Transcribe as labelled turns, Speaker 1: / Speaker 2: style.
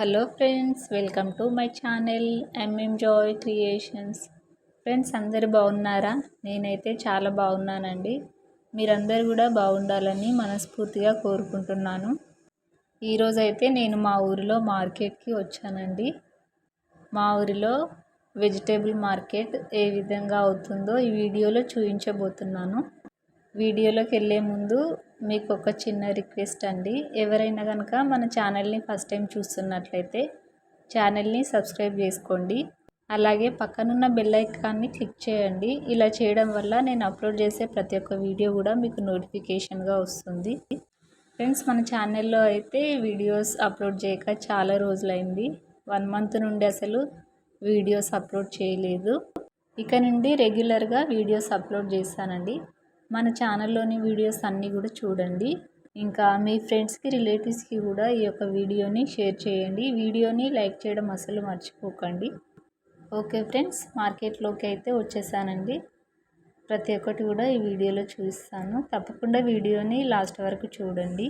Speaker 1: Hello friends welcome to my channel MM joy creations friends అందరు బాగున్నారా? నేనైతే చాలా బాగున్నానండి. మీరందరూ కూడా బాగుండాలని మనస్ఫూర్తిగా కోరుకుంటున్నాను. ఈరోజైతే నేను మా ఊరిలో మార్కెట్కి వచ్చానండి. మా ఊరిలో వెజిటేబుల్ మార్కెట్ ఏ విధంగా అవుతుందో ఈ వీడియోలో చూపించబోతున్నాను వీడియోలోకి వెళ్ళే ముందు మీకు ఒక చిన్న రిక్వెస్ట్ అండి. ఎవరైనా కనుక మన ఛానల్ని ఫస్ట్ టైం చూస్తున్నట్లయితే ఛానల్ని సబ్స్క్రైబ్ చేసుకోండి. అలాగే పక్కనున్న బెల్ ఐకాన్ని క్లిక్ చేయండి. ఇలా చేయడం వల్ల నేను అప్లోడ్ చేసే ప్రతి ఒక్క వీడియో కూడా మీకు నోటిఫికేషన్గా వస్తుంది. ఫ్రెండ్స్ మన ఛానల్లో అయితే వీడియోస్ అప్లోడ్ చేయక చాలా రోజులైంది. వన్ మంత్ నుండి అసలు వీడియోస్ అప్లోడ్ చేయలేదు. ఇక నుండి రెగ్యులర్గా వీడియోస్ అప్లోడ్ చేస్తానండి. మన ఛానల్లోని వీడియోస్ అన్నీ కూడా చూడండి. ఇంకా మీ ఫ్రెండ్స్కి రిలేటివ్స్కి కూడా ఈ యొక్క వీడియోని షేర్ చేయండి. వీడియోని లైక్ చేయడం అసలు మర్చిపోకండి. ఓకే ఫ్రెండ్స్ మార్కెట్లోకి అయితే వచ్చేసానండి. ప్రతి ఒక్కటి కూడా ఈ వీడియోలో చూపిస్తాను. తప్పకుండా వీడియోని లాస్ట్ వరకు చూడండి.